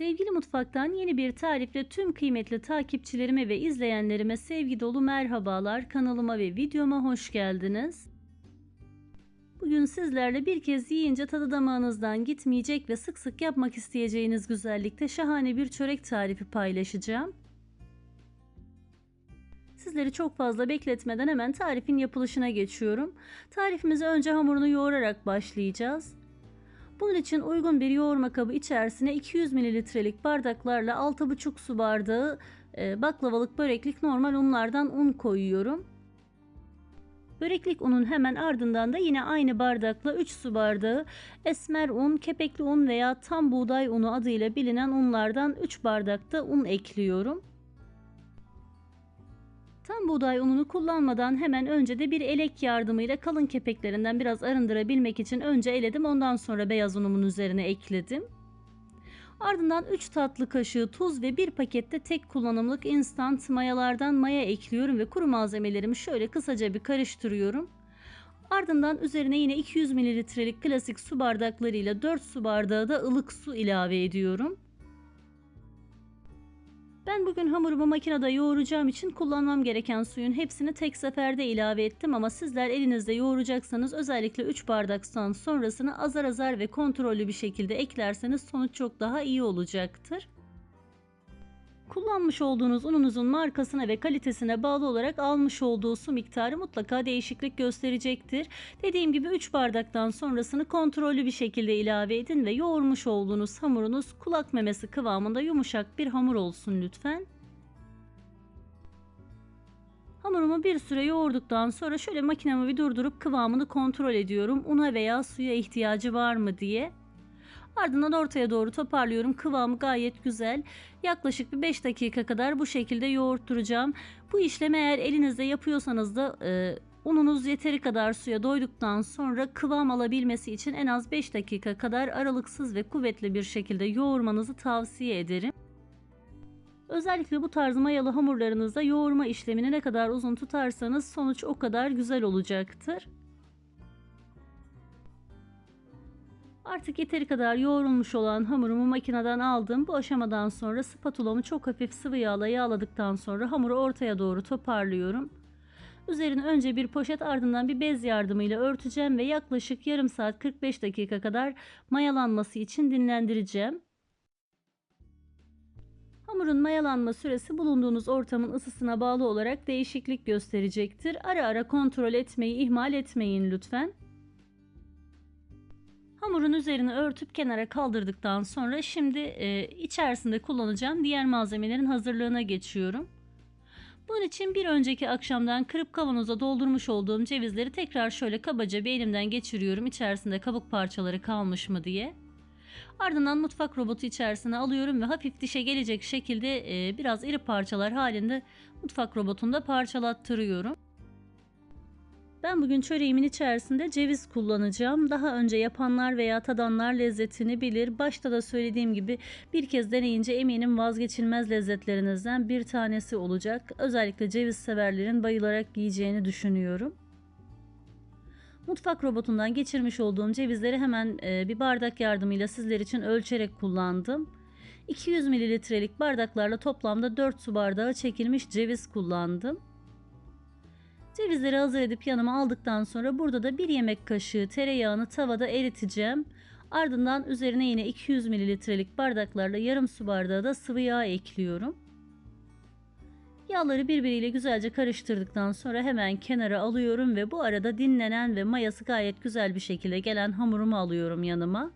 Sevgili Mutfak'tan yeni bir tarifle tüm kıymetli takipçilerime ve izleyenlerime sevgi dolu merhabalar. Kanalıma ve videoma hoş geldiniz. Bugün sizlerle bir kez yiyince tadı damağınızdan gitmeyecek ve sık sık yapmak isteyeceğiniz güzellikte şahane bir çörek tarifi paylaşacağım. Sizleri çok fazla bekletmeden hemen tarifin yapılışına geçiyorum. Tarifimize önce hamurunu yoğurarak başlayacağız. Bunun için uygun bir yoğurma kabı içerisine 200 mililitrelik bardaklarla 6,5 su bardağı e, baklavalık böreklik normal unlardan un koyuyorum. Böreklik unun hemen ardından da yine aynı bardakla 3 su bardağı esmer un, kepekli un veya tam buğday unu adıyla bilinen unlardan 3 bardakta un ekliyorum. Tam buğday ununu kullanmadan hemen önce de bir elek yardımıyla kalın kepeklerinden biraz arındırabilmek için önce eledim ondan sonra beyaz unumun üzerine ekledim. Ardından 3 tatlı kaşığı tuz ve bir pakette tek kullanımlık instant mayalardan maya ekliyorum ve kuru malzemelerimi şöyle kısaca bir karıştırıyorum. Ardından üzerine yine 200 mililitrelik klasik su bardaklarıyla 4 su bardağı da ılık su ilave ediyorum. Ben bugün hamurumu makinede yoğuracağım için kullanmam gereken suyun hepsini tek seferde ilave ettim ama sizler elinizde yoğuracaksanız özellikle 3 bardaktan sonrasını azar azar ve kontrollü bir şekilde eklerseniz sonuç çok daha iyi olacaktır. Kullanmış olduğunuz ununuzun markasına ve kalitesine bağlı olarak almış olduğu su miktarı mutlaka değişiklik gösterecektir. Dediğim gibi 3 bardaktan sonrasını kontrollü bir şekilde ilave edin ve yoğurmuş olduğunuz hamurunuz kulak memesi kıvamında yumuşak bir hamur olsun lütfen. Hamurumu bir süre yoğurduktan sonra şöyle makinemi bir durdurup kıvamını kontrol ediyorum. Una veya suya ihtiyacı var mı diye. Ardından ortaya doğru toparlıyorum. Kıvamı gayet güzel. Yaklaşık bir 5 dakika kadar bu şekilde yoğurtturacağım. Bu işlemi eğer elinizde yapıyorsanız da e, ununuz yeteri kadar suya doyduktan sonra kıvam alabilmesi için en az 5 dakika kadar aralıksız ve kuvvetli bir şekilde yoğurmanızı tavsiye ederim. Özellikle bu tarz mayalı hamurlarınızda yoğurma işlemini ne kadar uzun tutarsanız sonuç o kadar güzel olacaktır. Artık yeteri kadar yoğrulmuş olan hamurumu makineden aldım. Bu aşamadan sonra spatulamı çok hafif sıvı yağla yağladıktan sonra hamuru ortaya doğru toparlıyorum. Üzerine önce bir poşet ardından bir bez yardımıyla örteceğim ve yaklaşık yarım saat 45 dakika kadar mayalanması için dinlendireceğim. Hamurun mayalanma süresi bulunduğunuz ortamın ısısına bağlı olarak değişiklik gösterecektir. Ara ara kontrol etmeyi ihmal etmeyin lütfen. Hamurun üzerine örtüp kenara kaldırdıktan sonra şimdi e, içerisinde kullanacağım diğer malzemelerin hazırlığına geçiyorum. Bunun için bir önceki akşamdan kırıp kavanoza doldurmuş olduğum cevizleri tekrar şöyle kabaca bir elimden geçiriyorum içerisinde kabuk parçaları kalmış mı diye. Ardından mutfak robotu içerisine alıyorum ve hafif dişe gelecek şekilde e, biraz iri parçalar halinde mutfak robotunda parçalattırıyorum. Ben bugün çöreğimin içerisinde ceviz kullanacağım. Daha önce yapanlar veya tadanlar lezzetini bilir. Başta da söylediğim gibi bir kez deneyince eminim vazgeçilmez lezzetlerinizden bir tanesi olacak. Özellikle ceviz severlerin bayılarak yiyeceğini düşünüyorum. Mutfak robotundan geçirmiş olduğum cevizleri hemen e, bir bardak yardımıyla sizler için ölçerek kullandım. 200 mililitrelik bardaklarla toplamda 4 su bardağı çekilmiş ceviz kullandım. Cevizleri hazır edip yanıma aldıktan sonra burada da bir yemek kaşığı tereyağını tavada eriteceğim. Ardından üzerine yine 200 mililitrelik bardaklarla yarım su bardağı da sıvı yağ ekliyorum. Yağları birbiriyle güzelce karıştırdıktan sonra hemen kenara alıyorum ve bu arada dinlenen ve mayası gayet güzel bir şekilde gelen hamurumu alıyorum yanıma.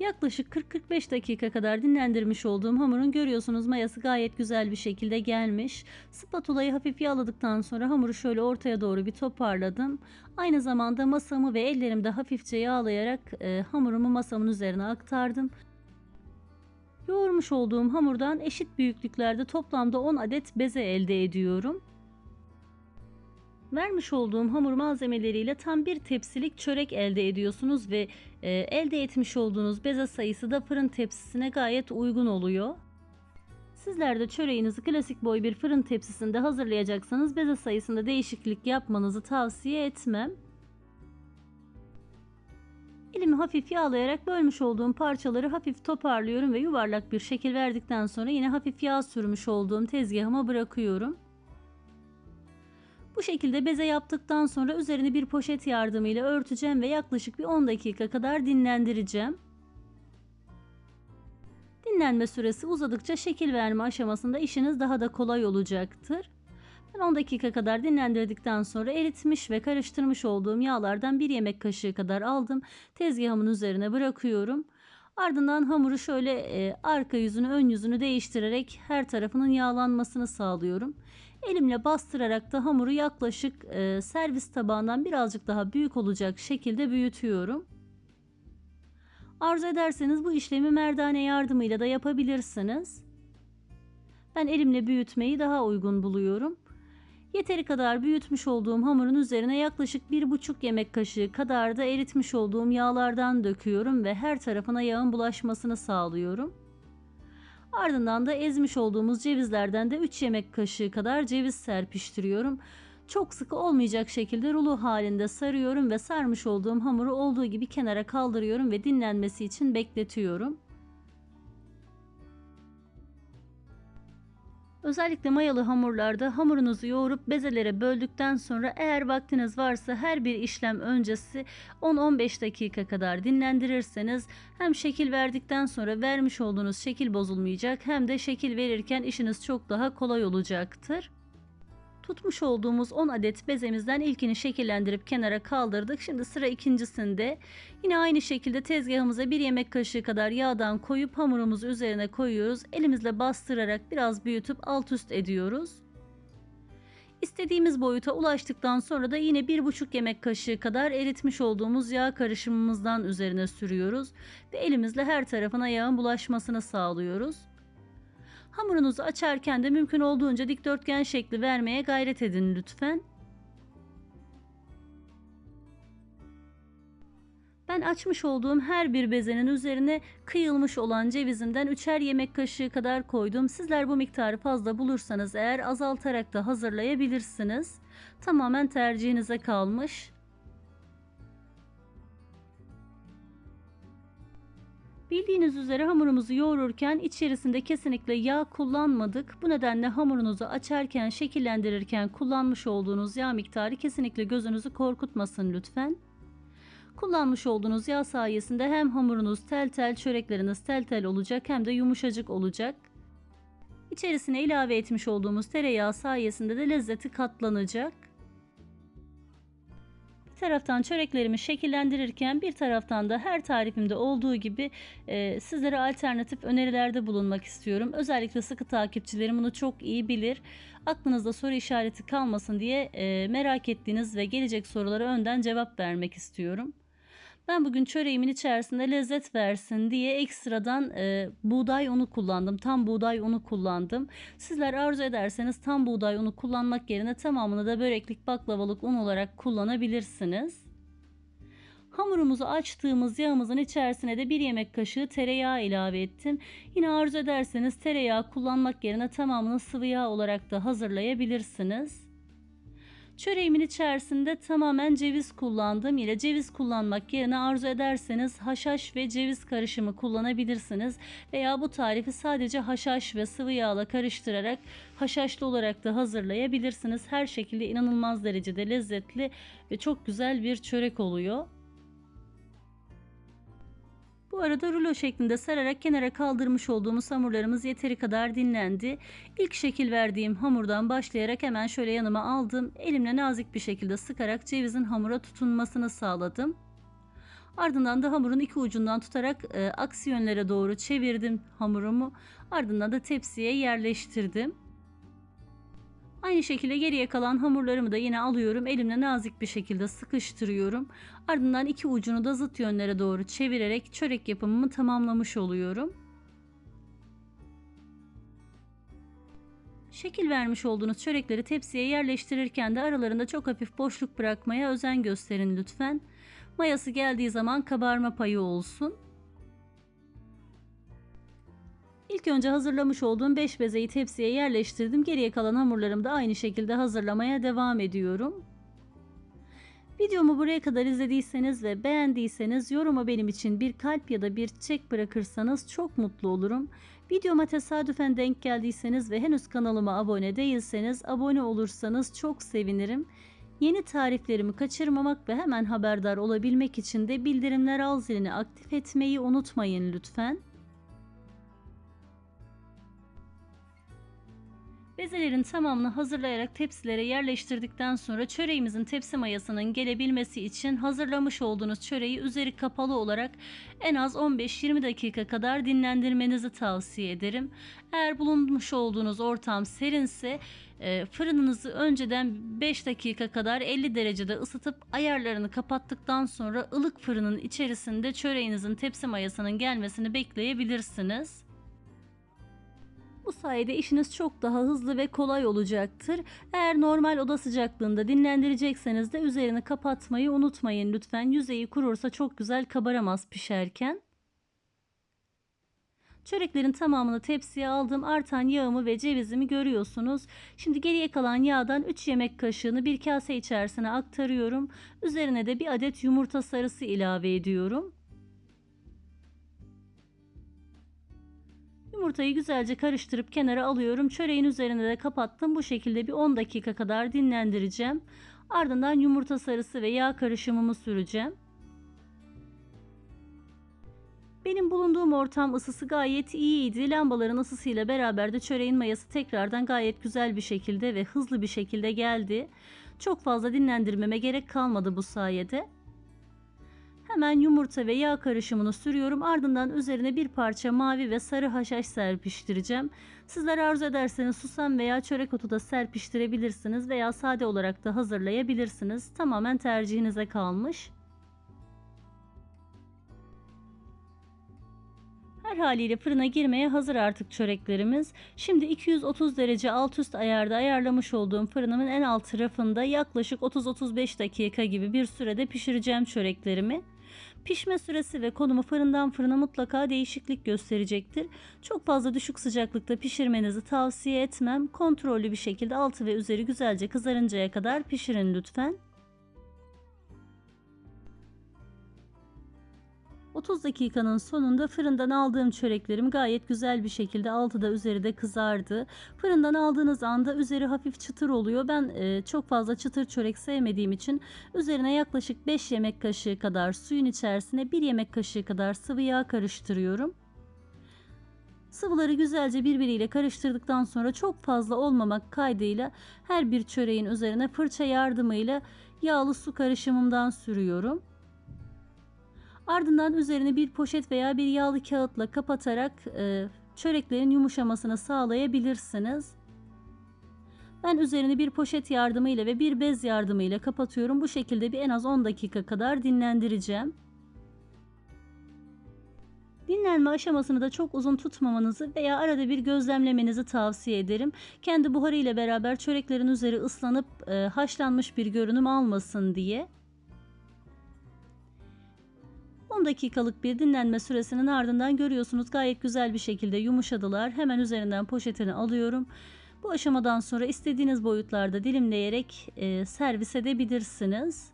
Yaklaşık 40-45 dakika kadar dinlendirmiş olduğum hamurun görüyorsunuz mayası gayet güzel bir şekilde gelmiş. Spatulayı hafif yağladıktan sonra hamuru şöyle ortaya doğru bir toparladım. Aynı zamanda masamı ve ellerimde hafifçe yağlayarak e, hamurumu masamın üzerine aktardım. Yoğurmuş olduğum hamurdan eşit büyüklüklerde toplamda 10 adet beze elde ediyorum. Vermiş olduğum hamur malzemeleriyle tam bir tepsilik çörek elde ediyorsunuz ve e, elde etmiş olduğunuz beze sayısı da fırın tepsisine gayet uygun oluyor. Sizler de çöreğinizi klasik boy bir fırın tepsisinde hazırlayacaksanız beze sayısında değişiklik yapmanızı tavsiye etmem. Elimi hafif yağlayarak bölmüş olduğum parçaları hafif toparlıyorum ve yuvarlak bir şekil verdikten sonra yine hafif yağ sürmüş olduğum tezgahıma bırakıyorum. Bu şekilde beze yaptıktan sonra üzerini bir poşet yardımıyla örteceğim ve yaklaşık bir 10 dakika kadar dinlendireceğim. Dinlenme süresi uzadıkça şekil verme aşamasında işiniz daha da kolay olacaktır. Ben 10 dakika kadar dinlendirdikten sonra eritmiş ve karıştırmış olduğum yağlardan bir yemek kaşığı kadar aldım. Tezgahımın üzerine bırakıyorum. Ardından hamuru şöyle e, arka yüzünü ön yüzünü değiştirerek her tarafının yağlanmasını sağlıyorum. Elimle bastırarak da hamuru yaklaşık e, servis tabağından birazcık daha büyük olacak şekilde büyütüyorum. Arzu ederseniz bu işlemi merdane yardımıyla da yapabilirsiniz. Ben elimle büyütmeyi daha uygun buluyorum. Yeteri kadar büyütmüş olduğum hamurun üzerine yaklaşık 1,5 yemek kaşığı kadar da eritmiş olduğum yağlardan döküyorum ve her tarafına yağın bulaşmasını sağlıyorum. Ardından da ezmiş olduğumuz cevizlerden de 3 yemek kaşığı kadar ceviz serpiştiriyorum. Çok sıkı olmayacak şekilde rulo halinde sarıyorum ve sarmış olduğum hamuru olduğu gibi kenara kaldırıyorum ve dinlenmesi için bekletiyorum. Özellikle mayalı hamurlarda hamurunuzu yoğurup bezelere böldükten sonra eğer vaktiniz varsa her bir işlem öncesi 10-15 dakika kadar dinlendirirseniz hem şekil verdikten sonra vermiş olduğunuz şekil bozulmayacak hem de şekil verirken işiniz çok daha kolay olacaktır. Tutmuş olduğumuz 10 adet bezemizden ilkini şekillendirip kenara kaldırdık. Şimdi sıra ikincisinde yine aynı şekilde tezgahımıza bir yemek kaşığı kadar yağdan koyup hamurumuzu üzerine koyuyoruz. Elimizle bastırarak biraz büyütüp alt üst ediyoruz. İstediğimiz boyuta ulaştıktan sonra da yine bir buçuk yemek kaşığı kadar eritmiş olduğumuz yağ karışımımızdan üzerine sürüyoruz ve elimizle her tarafına yağın bulaşmasını sağlıyoruz. Hamurunuzu açarken de mümkün olduğunca dikdörtgen şekli vermeye gayret edin lütfen. Ben açmış olduğum her bir bezenin üzerine kıyılmış olan cevizimden üçer yemek kaşığı kadar koydum. Sizler bu miktarı fazla bulursanız eğer azaltarak da hazırlayabilirsiniz. Tamamen tercihinize kalmış. Bildiğiniz üzere hamurumuzu yoğururken içerisinde kesinlikle yağ kullanmadık. Bu nedenle hamurunuzu açarken, şekillendirirken kullanmış olduğunuz yağ miktarı kesinlikle gözünüzü korkutmasın lütfen. Kullanmış olduğunuz yağ sayesinde hem hamurunuz tel tel, çörekleriniz tel tel olacak hem de yumuşacık olacak. İçerisine ilave etmiş olduğumuz tereyağı sayesinde de lezzeti katlanacak taraftan çöreklerimi şekillendirirken bir taraftan da her tarifimde olduğu gibi e, sizlere alternatif önerilerde bulunmak istiyorum. Özellikle sıkı takipçilerim bunu çok iyi bilir. Aklınızda soru işareti kalmasın diye e, merak ettiğiniz ve gelecek sorulara önden cevap vermek istiyorum. Ben bugün çöreğimin içerisinde lezzet versin diye ekstradan e, buğday unu kullandım. Tam buğday unu kullandım. Sizler arzu ederseniz tam buğday unu kullanmak yerine tamamını da böreklik baklavalık un olarak kullanabilirsiniz. Hamurumuzu açtığımız yağımızın içerisine de bir yemek kaşığı tereyağı ilave ettim. Yine arzu ederseniz tereyağı kullanmak yerine tamamını sıvı yağ olarak da hazırlayabilirsiniz. Çöreğimin içerisinde tamamen ceviz kullandım. Yine ceviz kullanmak yerine arzu ederseniz haşhaş ve ceviz karışımı kullanabilirsiniz. Veya bu tarifi sadece haşhaş ve sıvı yağla karıştırarak haşhaşlı olarak da hazırlayabilirsiniz. Her şekilde inanılmaz derecede lezzetli ve çok güzel bir çörek oluyor. Bu arada rulo şeklinde sararak kenara kaldırmış olduğumuz hamurlarımız yeteri kadar dinlendi. İlk şekil verdiğim hamurdan başlayarak hemen şöyle yanıma aldım. Elimle nazik bir şekilde sıkarak cevizin hamura tutunmasını sağladım. Ardından da hamurun iki ucundan tutarak e, aksi yönlere doğru çevirdim hamurumu. Ardından da tepsiye yerleştirdim. Aynı şekilde geriye kalan hamurlarımı da yine alıyorum. Elimle nazik bir şekilde sıkıştırıyorum. Ardından iki ucunu da zıt yönlere doğru çevirerek çörek yapımımı tamamlamış oluyorum. Şekil vermiş olduğunuz çörekleri tepsiye yerleştirirken de aralarında çok hafif boşluk bırakmaya özen gösterin lütfen. Mayası geldiği zaman kabarma payı olsun. İlk önce hazırlamış olduğum 5 bezeyi tepsiye yerleştirdim. Geriye kalan hamurlarımı da aynı şekilde hazırlamaya devam ediyorum. Videomu buraya kadar izlediyseniz ve beğendiyseniz yoruma benim için bir kalp ya da bir çiçek bırakırsanız çok mutlu olurum. Videoma tesadüfen denk geldiyseniz ve henüz kanalıma abone değilseniz abone olursanız çok sevinirim. Yeni tariflerimi kaçırmamak ve hemen haberdar olabilmek için de bildirimler al zilini aktif etmeyi unutmayın lütfen. Bezelerin tamamını hazırlayarak tepsilere yerleştirdikten sonra çöreğimizin tepsi mayasının gelebilmesi için hazırlamış olduğunuz çöreği üzeri kapalı olarak en az 15-20 dakika kadar dinlendirmenizi tavsiye ederim. Eğer bulunmuş olduğunuz ortam serinse e, fırınınızı önceden 5 dakika kadar 50 derecede ısıtıp ayarlarını kapattıktan sonra ılık fırının içerisinde çöreğinizin tepsi mayasının gelmesini bekleyebilirsiniz. Bu sayede işiniz çok daha hızlı ve kolay olacaktır. Eğer normal oda sıcaklığında dinlendirecekseniz de üzerini kapatmayı unutmayın lütfen. Yüzeyi kurursa çok güzel kabaramaz pişerken. Çöreklerin tamamını tepsiye aldım. Artan yağımı ve cevizimi görüyorsunuz. Şimdi geriye kalan yağdan 3 yemek kaşığını bir kase içerisine aktarıyorum. Üzerine de bir adet yumurta sarısı ilave ediyorum. Yumurtayı güzelce karıştırıp kenara alıyorum. Çöreğin üzerine de kapattım. Bu şekilde bir 10 dakika kadar dinlendireceğim. Ardından yumurta sarısı ve yağ karışımımı süreceğim. Benim bulunduğum ortam ısısı gayet iyiydi. Lambaların ısısıyla beraber de çöreğin mayası tekrardan gayet güzel bir şekilde ve hızlı bir şekilde geldi. Çok fazla dinlendirmeme gerek kalmadı bu sayede. Hemen yumurta ve yağ karışımını sürüyorum. Ardından üzerine bir parça mavi ve sarı haşhaş serpiştireceğim. Sizler arzu ederseniz susam veya çörek otu da serpiştirebilirsiniz veya sade olarak da hazırlayabilirsiniz. Tamamen tercihinize kalmış. Her haliyle fırına girmeye hazır artık çöreklerimiz. Şimdi 230 derece alt üst ayarda ayarlamış olduğum fırınımın en alt rafında yaklaşık 30-35 dakika gibi bir sürede pişireceğim çöreklerimi. Pişme süresi ve konumu fırından fırına mutlaka değişiklik gösterecektir. Çok fazla düşük sıcaklıkta pişirmenizi tavsiye etmem. Kontrollü bir şekilde altı ve üzeri güzelce kızarıncaya kadar pişirin lütfen. 30 dakikanın sonunda fırından aldığım çöreklerim gayet güzel bir şekilde altı da üzeri de kızardı. Fırından aldığınız anda üzeri hafif çıtır oluyor. Ben e, çok fazla çıtır çörek sevmediğim için üzerine yaklaşık 5 yemek kaşığı kadar suyun içerisine 1 yemek kaşığı kadar sıvı yağ karıştırıyorum. Sıvıları güzelce birbiriyle karıştırdıktan sonra çok fazla olmamak kaydıyla her bir çöreğin üzerine fırça yardımıyla yağlı su karışımımdan sürüyorum. Ardından üzerine bir poşet veya bir yağlı kağıtla kapatarak e, çöreklerin yumuşamasını sağlayabilirsiniz. Ben üzerini bir poşet yardımıyla ve bir bez yardımıyla kapatıyorum. Bu şekilde bir en az 10 dakika kadar dinlendireceğim. Dinlenme aşamasını da çok uzun tutmamanızı veya arada bir gözlemlemenizi tavsiye ederim. Kendi buharı ile beraber çöreklerin üzeri ıslanıp e, haşlanmış bir görünüm almasın diye. 10 dakikalık bir dinlenme süresinin ardından görüyorsunuz gayet güzel bir şekilde yumuşadılar. Hemen üzerinden poşetini alıyorum. Bu aşamadan sonra istediğiniz boyutlarda dilimleyerek e, servis edebilirsiniz.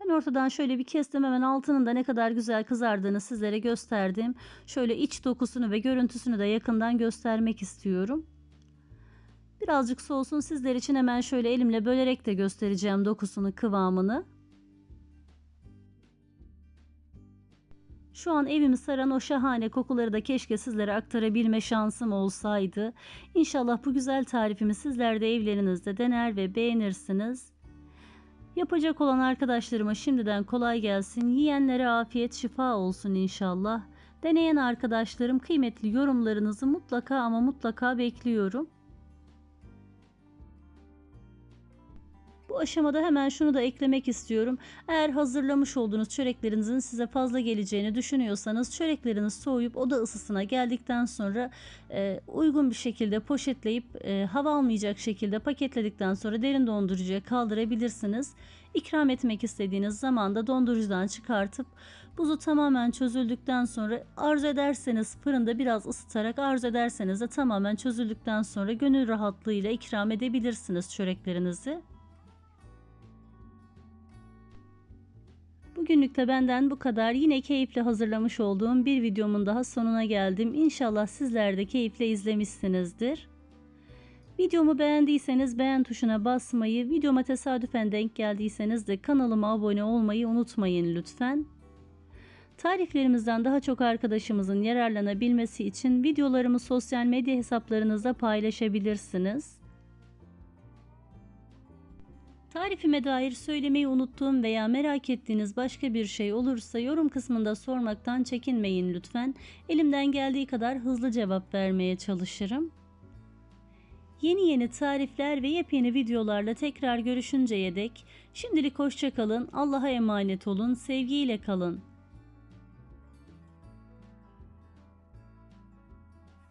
Ben ortadan şöyle bir kestim hemen altının da ne kadar güzel kızardığını sizlere gösterdim. Şöyle iç dokusunu ve görüntüsünü de yakından göstermek istiyorum. Birazcık soğusun sizler için hemen şöyle elimle bölerek de göstereceğim dokusunu kıvamını. Şu an evimi saran o şahane kokuları da keşke sizlere aktarabilme şansım olsaydı. İnşallah bu güzel tarifimi sizler de evlerinizde dener ve beğenirsiniz. Yapacak olan arkadaşlarıma şimdiden kolay gelsin. Yiyenlere afiyet şifa olsun inşallah. Deneyen arkadaşlarım kıymetli yorumlarınızı mutlaka ama mutlaka bekliyorum. Bu aşamada hemen şunu da eklemek istiyorum. Eğer hazırlamış olduğunuz çöreklerinizin size fazla geleceğini düşünüyorsanız çörekleriniz soğuyup oda ısısına geldikten sonra e, uygun bir şekilde poşetleyip e, hava almayacak şekilde paketledikten sonra derin dondurucuya kaldırabilirsiniz. İkram etmek istediğiniz zaman da dondurucudan çıkartıp buzu tamamen çözüldükten sonra arzu ederseniz fırında biraz ısıtarak arzu ederseniz de tamamen çözüldükten sonra gönül rahatlığıyla ikram edebilirsiniz çöreklerinizi. Bugünlük de benden bu kadar. Yine keyifle hazırlamış olduğum bir videomun daha sonuna geldim. İnşallah sizler de keyifle izlemişsinizdir. Videomu beğendiyseniz beğen tuşuna basmayı, videoma tesadüfen denk geldiyseniz de kanalıma abone olmayı unutmayın lütfen. Tariflerimizden daha çok arkadaşımızın yararlanabilmesi için videolarımı sosyal medya hesaplarınızda paylaşabilirsiniz. Tarifime dair söylemeyi unuttuğum veya merak ettiğiniz başka bir şey olursa yorum kısmında sormaktan çekinmeyin lütfen. Elimden geldiği kadar hızlı cevap vermeye çalışırım. Yeni yeni tarifler ve yepyeni videolarla tekrar görüşünceye dek şimdilik hoşçakalın, Allah'a emanet olun, sevgiyle kalın.